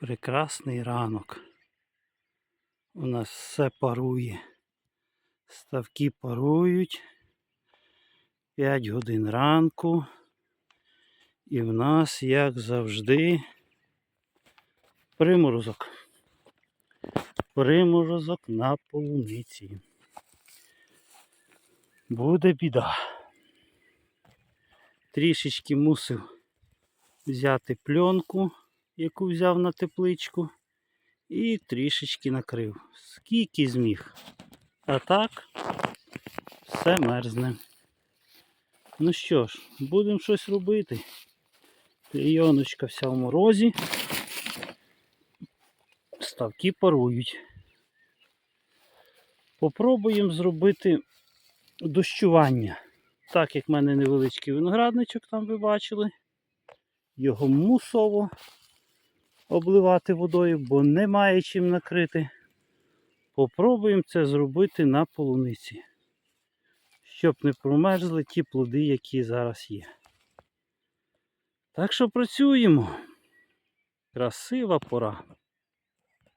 Прекрасний ранок. У нас все парує. Ставки парують. 5 годин ранку. І в нас, як завжди, приморозок. Приморозок на полуниці. Буде біда. Трішечки мусив взяти пленку, яку взяв на тепличку, і трішечки накрив. Скільки зміг. А так, все мерзне. Ну що ж, будемо щось робити. Клейоночка вся в морозі. Ставки парують. Попробуємо зробити дощування. Так як в мене невеличкий виноградничок, там ви бачили. Його мусово обливати водою, бо немає чим накрити. Попробуємо це зробити на полуниці. Щоб не промерзли ті плоди, які зараз є. Так що працюємо. Красива пора.